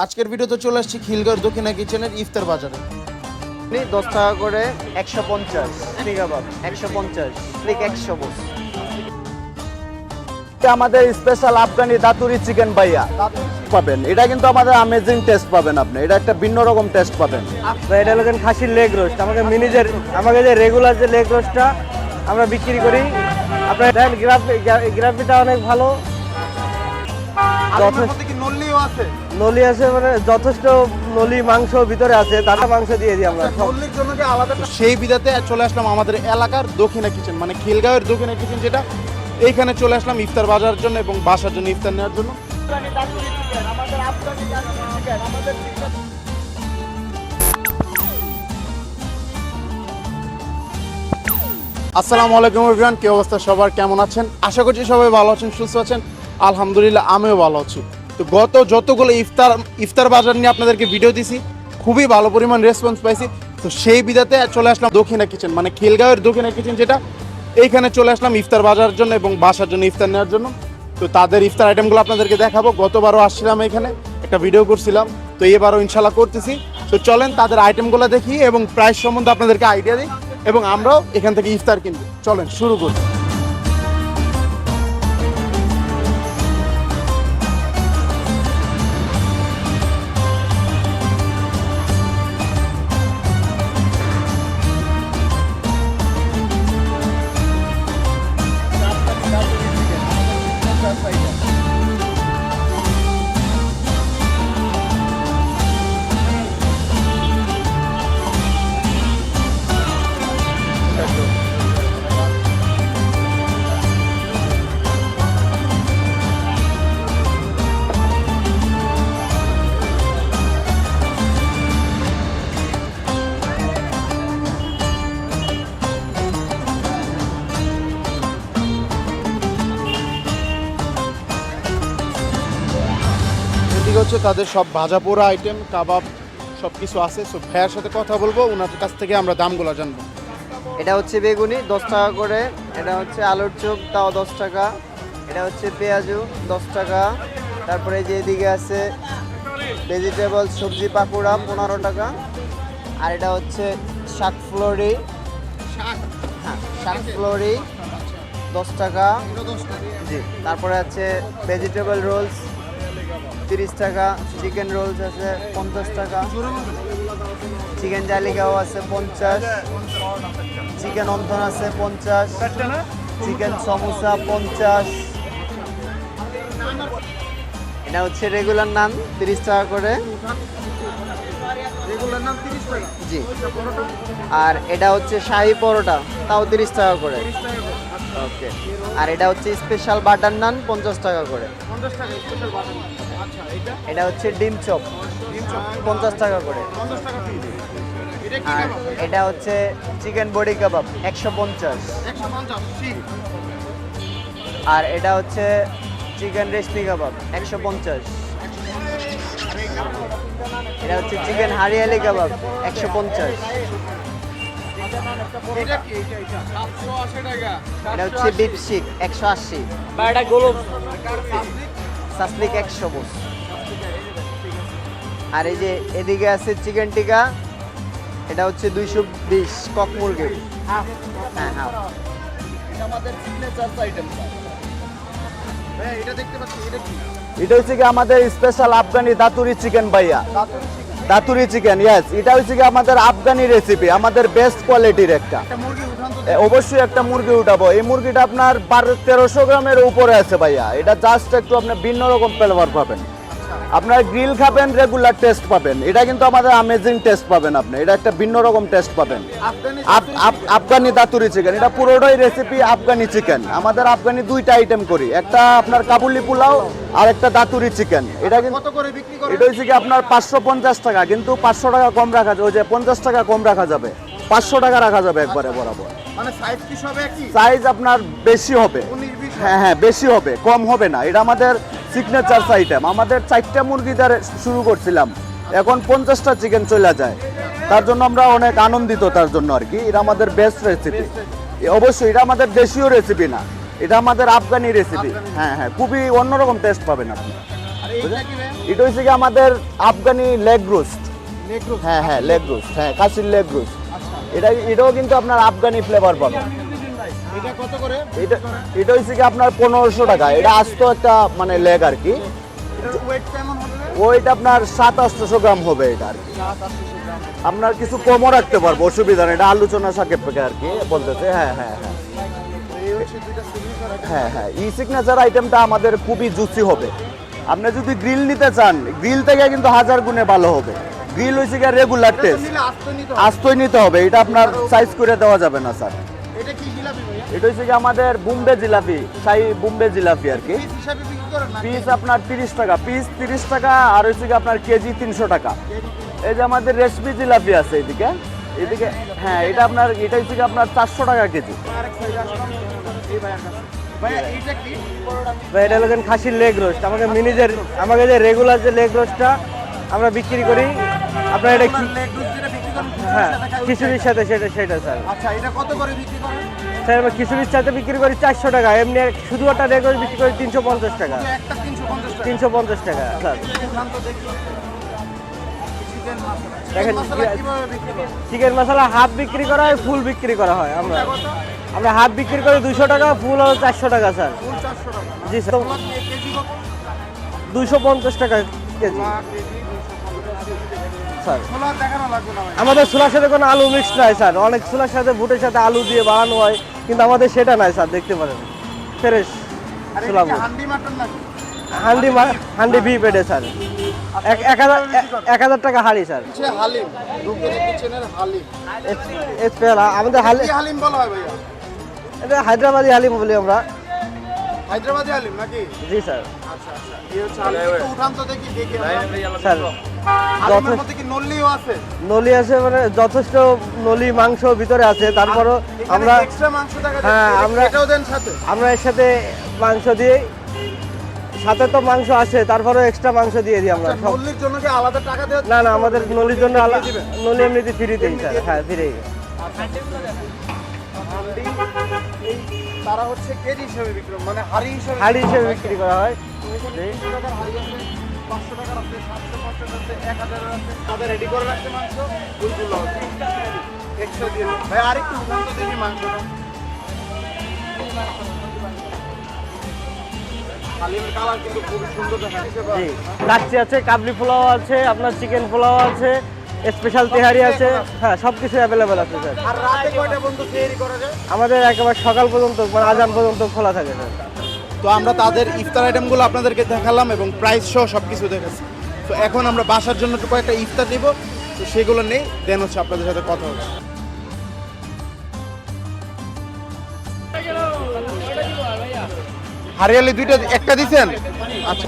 আজকের ভিডিওতে চলে আসছি খিলগাঁর দক্ষিণা কিচেনের ইফতার বাজারে। দশ টাকা করে একশো পঞ্চাশ কাবাব একশো পঞ্চাশ একশো আমাদের স্পেশাল আফগানি দাতুরি চিকেন ভাইয়া। পাবেন। এটা কিন্তু আমাদের আমেজিং টেস্ট পাবেন আপনি। এটা একটা ভিন্ন রকম টেস্ট পাবেন। আপনার এটা হলেন খাসির লেগ রোস্ট আমাদের মিনি যে আমাকে যে রেগুলার যে লেগ রোস্টটা আমরা বিক্রি করি। আপনার দেখেন গ্রাফি গ্রাফিটা অনেক ভালো। যথেষ্ট আছে? নলি আছে মানে যথেষ্ট নলি, মাংস ভিতরে আছে, তারা মাংস দিয়ে দিই আমরা সেই বিধাতে চলে আসলাম আমাদের এলাকার দক্ষিণা কিচেন মানে খিলগাঁওয়ের দক্ষিণা কিচেন যেটা। এইখানে চলে আসলাম ইফতার বাজার জন্য এবং বাসার জন্য ইফতার নেওয়ার জন্য। আসসালামু আলাইকুম এভরিওয়ান কি অবস্থা সবার? কেমন আছেন? আশা করছি সবাই ভালো আছেন, সুস্থ আছেন। আলহামদুলিল্লাহ, আমিও ভালো আছি। তো গত যতগুলো ইফতার ইফতার বাজার নিয়ে আপনাদেরকে ভিডিও দিছি, খুবই ভালো পরিমাণ রেসপন্স পাইছি। তো সেই বিধাতে চলে আসলাম দক্ষিণা কিচেন মানে খিলগাঁওয়ের দক্ষিণা কিচেন যেটা, এইখানে চলে আসলাম ইফতার বাজার জন্য এবং বাসার জন্য ইফতার নেওয়ার জন্য। তো তাদের ইফতার আইটেমগুলো আপনাদেরকে দেখাবো। গতবারও আসছিলাম এখানে, একটা ভিডিও করছিলাম। তো এবারও ইনশাল্লাহ করতেছি। তো চলেন তাদের আইটেমগুলো দেখি এবং প্রাইস সম্বন্ধে আপনাদেরকে আইডিয়া দিই এবং আমরাও এখান থেকে ইফতার কিনবো। চলেন, শুরু করি। হচ্ছে তাদের সব ভাজা পোড়া আইটেম কাবাব সব কিছু আছে। সো ভাইয়ার সাথে কথা বলব ওনাদের কাছ থেকে আমরা দামগুলো জানব। এটা হচ্ছে বেগুনি দশ টাকা করে। এটা হচ্ছে আলুর চোখ তাও দশ টাকা। এটা হচ্ছে পেঁয়াজু দশ টাকা। তারপরে যে এদিকে আছে ভেজিটেবল সবজি পাকুড়া পনেরো টাকা। আর এটা হচ্ছে শাক ফ্লোরি। হ্যাঁ শাক ফ্লোরি দশ টাকা। জি তারপরে আছে ভেজিটেবল রোলস। তিরিশ টাকা চিকেন রোলস আছে পঞ্চাশ টাকা চিকেন জালিকাও আছে পঞ্চাশ চিকেন অন্থন আছে পঞ্চাশ চিকেন সমোসা পঞ্চাশ। এটা হচ্ছে রেগুলার নান, তিরিশ টাকা করে। জি। আর এটা হচ্ছে শাহি পরোটা, তাও তিরিশ টাকা করে। ওকে আর এটা হচ্ছে স্পেশাল বাটার নান, পঞ্চাশ টাকা করে। এটা? হচ্ছে ডিম চপ। পঞ্চাশ টাকা করে। আর এটা হচ্ছে চিকেন বডি কাবাব একশো পঞ্চাশ। আর এটা হচ্ছে চিকেন রেশমি কাবাব একশো পঞ্চাশ। এটা হচ্ছে চিকেন হারিয়ালি কাবাব একশো পঞ্চাশ। এটা হচ্ছে বিপ শিক একশো আশি। সাসলিক একশো বস আর এই যে এদিকে আছে চিকেন টিকা, এটা হচ্ছে দুইশো বিশ কক মুরগি। হ্যাঁ হ্যাঁ। এটা হচ্ছে কি আমাদের স্পেশাল আফগানি দাতুরি চিকেন ভাইয়া। দাতুরি চিকেন ইয়াস এটা হচ্ছে কি আমাদের আফগানি রেসিপি আমাদের বেস্ট কোয়ালিটির একটা। অবশ্যই একটা মুরগি উঠাবো। এই মুরগিটা আপনার বারো তেরোশো গ্রামের উপরে আছে ভাইয়া। এটা জাস্ট একটু আপনি ভিন্ন রকম ফ্লেভার পাবেন। আপনার গ্রিল খাবেন রেগুলার টেস্ট পাবেন। এটা কিন্তু আমাদের আমেজিং টেস্ট পাবেন আপনি। এটা একটা ভিন্ন রকম টেস্ট পাবেন। আফ- আফ- আফগানি দাতুরি চিকেন এটা পুরোটাই রেসিপি আফগানি চিকেন আমাদের আফগানি দুইটা আইটেম করি। একটা আপনার কাবুলি পোলাও আর একটা দাতুরি চিকেন এটা কিন্তু এটা হচ্ছে কি আপনার পাঁচশো পঞ্চাশ টাকা। কিন্তু পাঁচশো টাকা কম রাখা যাবে ওই যে পঞ্চাশ টাকা কম রাখা যাবে। পাঁচশো টাকা রাখা যাবে একবারে বরাবর। মানে সাইজ আপনার বেশি হবে। হ্যাঁ হ্যাঁ বেশি হবে। কম হবে না। এটা আমাদের সিগনেচার আইটেম আমাদের চারটা মুরগি দ্বারা শুরু করছিলাম। এখন পঞ্চাশটা চিকেন চলে যায়। তার জন্য আমরা অনেক আনন্দিত তার জন্য আর কি। এটা আমাদের বেস্ট রেসিপি অবশ্যই এটা আমাদের দেশীয় রেসিপি না। এটা আমাদের আফগানি রেসিপি হ্যাঁ হ্যাঁ খুবই অন্যরকম টেস্ট পাবেন আপনি। এটা হচ্ছে কি আমাদের আফগানি লেগ রোস্ট হ্যাঁ হ্যাঁ লেগ রোস্ট হ্যাঁ কাশির লেগ রোস্ট এটা এটাও কিন্তু আপনার আফগানি ফ্লেভার পাবেন। এটা কত করে? এটা এটা হচ্ছে কি আপনার পনেরোশো টাকা। এটা আস্ত একটা মানে লেগ আর কি। ওয়েট আপনার সাত আটশোশো গ্রাম হবে এটা আর কি। আপনার কিছু কমও রাখতে পারব অসুবিধা নেই। এটা আলোচনা সাপেক্ষে আর কি বলতেছে। হ্যাঁ হ্যাঁ হ্যাঁ। হ্যাঁ হ্যাঁ। ই সিগনেচার আইটেমটা আমাদের খুবই জুসি হবে। আপনি যদি গ্রিল নিতে চান গ্রিল থেকে কিন্তু হাজার গুণে ভালো হবে। গ্রিল হয়েছে রেগুলার টেস্ট আস্তই নিতে হবে। এটা আপনার সাইজ করে দেওয়া যাবে না স্যার। এটা হচ্ছে কি আমাদের বোম্বে জিলাপি শাহি বোম্বে জিলাপি আর কি। পিস আপনার তিরিশ টাকা পিস তিরিশ টাকা আর হচ্ছে কি আপনার কেজি তিনশো টাকা। এই যে আমাদের রেশমি জিলাপি আছে এদিকে এদিকে হ্যাঁ এটা আপনার এটা হচ্ছে কি আপনার চারশো টাকা কেজি। ভাই এটা হলেন খাসির লেগ রোস্ট। আমাকে মিনি যে আমাকে যে রেগুলার যে লেগ রোস্টটা আমরা বিক্রি করি আপনার এটা হ্যাঁ খিচুড়ির সাথে সেটা সেটা স্যার। আচ্ছা এটা কত করে বিক্রি করেন? স্যার আমরা খিচুড়ির সাথে বিক্রি করি চারশো টাকা এমনি শুধু একটা রোস্ট বিক্রি করি তিনশো পঞ্চাশ টাকা। তিনশো পঞ্চাশ টাকা? স্যার। দেখেন, চিকেন মশলা হাফ বিক্রি করা হয় ফুল বিক্রি করা হয় আমরা। আমরা হাফ বিক্রি করি দুশো টাকা ফুল হলো চারশো টাকা স্যার। জি স্যার। দুশো পঞ্চাশ টাকা কেজি স্যার। আমাদের ছোলার সাথে কোনো আলু মিক্স নাই স্যার। অনেক ছোলার সাথে বুটের সাথে আলু দিয়ে বানানো হয় কিন্তু আমাদের সেটা নাই স্যার দেখতে পারেন। ফ্রেশ ছোলা বুট হান্ডি হান্ডি বি পেটে স্যার। এক এক হাজার টাকা হাড়ি স্যার। হালিম। হালিম। আমাদের হালি বলা হয় ভাইয়া? এটা হায়দ্রাবাদি হালিম বলি আমরা। হায়দ্রাবাদি হালিম নাকি? জি স্যার। আচ্ছা আচ্ছা। এই হচ্ছে হালিম। একটু উঠান তো দেখি দেখি স্যার নলি আছে মানে যথেষ্ট নলি মাংস ভিতরে আছে। তারপরও আমরা হ্যাঁ, আমরা- এর সাথে মাংস দিয়ে সাথে তো মাংস আছে তারপরেও এক্সট্রা মাংস দিয়ে দিই আমরা আচ্ছা, জন্য কি আলাদা টাকা দেওয়া না না আমাদের নলির জন্য আলাদা? নলি এমনিতে ফ্রিতেই স্যার হ্যাঁ ফ্রি তারা হচ্ছে কেজি হিসেবে বিক্রি মানে হাড়ি হিসেবে হাড়ি হিসেবে বিক্রি করা হয়। 200 টাকার আছে, 500 টাকার আছে, 750 আছে, 1000 আছে। তাদের ready করে রাখছে মাংস, ওইগুলো দিয়ে দিন। ভাই, আরেকটু উঠান তো দেখি মাংসটা। হালিমের কালার কিন্তু খুবই সুন্দর দেখা যাচ্ছে। জি কাচ্চি আছে কাবলি পোলাও আছে আপনার চিকেন পোলাও আছে স্পেশাল তেহারি আছে হ্যাঁ সব কিছু অ্যাভেলেবেল আছে স্যার আমাদের একেবারে সকাল পর্যন্ত মানে আজান পর্যন্ত খোলা থাকে স্যার তো আমরা তাদের ইফতার আইটেমগুলো আপনাদেরকে দেখালাম এবং প্রাইস সহ সব কিছু দেখাচ্ছি। তো এখন আমরা বাসার জন্য কয়েকটা ইফতার নিব। তো সেগুলো নেই দেন হচ্ছে আপনাদের সাথে কথা হচ্ছে। হারিয়ালি দুইটা, একটা দিচ্ছেন আচ্ছা।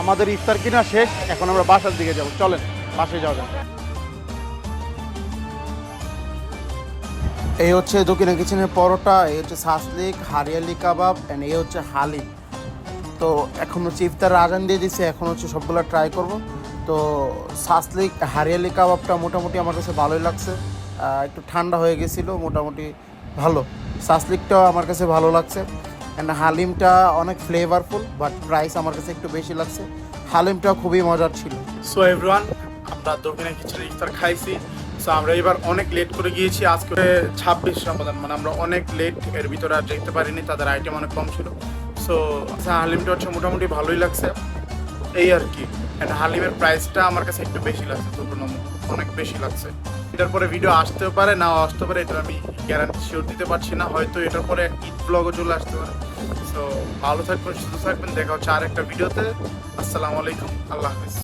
আমাদের ইফতার কিনা শেষ এখন আমরা বাসার দিকে যাব। চলেন বাসায় যাওয়া যাক। এই হচ্ছে দক্ষিণা কিচেনের পরোটা এই হচ্ছে সাসলিক হারিয়ালি কাবাব অ্যান্ড এই হচ্ছে হালি তো এখন হচ্ছে ইফতার আজান দিয়ে দিছে এখন হচ্ছে সবগুলো ট্রাই করব। তো সাসলিক হারিয়ালি কাবাবটা মোটামুটি আমার কাছে ভালোই লাগছে। একটু ঠান্ডা হয়ে গেছিল মোটামুটি ভালো। সাসলিকটাও আমার কাছে ভালো লাগছে। অ্যান্ড হালিমটা অনেক ফ্লেভারফুল বাট প্রাইস আমার কাছে একটু বেশি লাগছে। হালিমটা খুবই মজার ছিল। সো এভরিওয়ান আমরা দক্ষিণা কিচেনে ইফতার খাইছি। সো আমরা এবার অনেক লেট করে গিয়েছি। আজকে ছাব্বিশ রমাদান মানে আমরা অনেক লেট এর ভিতরে আর যেতে পারিনি, তাদের আইটেম অনেক কম ছিল। সো হালিমটা হচ্ছে মোটামুটি ভালোই লাগছে। এই আর কি। And হালিমের প্রাইসটা আমার কাছে একটু বেশি লাগছে তুলনামূলক অনেক বেশি লাগছে। এটার পরে ভিডিও আসতেও পারে না আসতে পারে, এটা আমি গ্যারান্টি শিওর দিতে পারছি না, হয়তো এটার পরে ঈদ ব্লগও চলে আসতে পারে। তো ভালো থাকবেন, সুস্থ থাকবেন, দেখা হচ্ছে আর একটা ভিডিওতে আসসালামু আলাইকুম, আল্লাহ হাফিজ।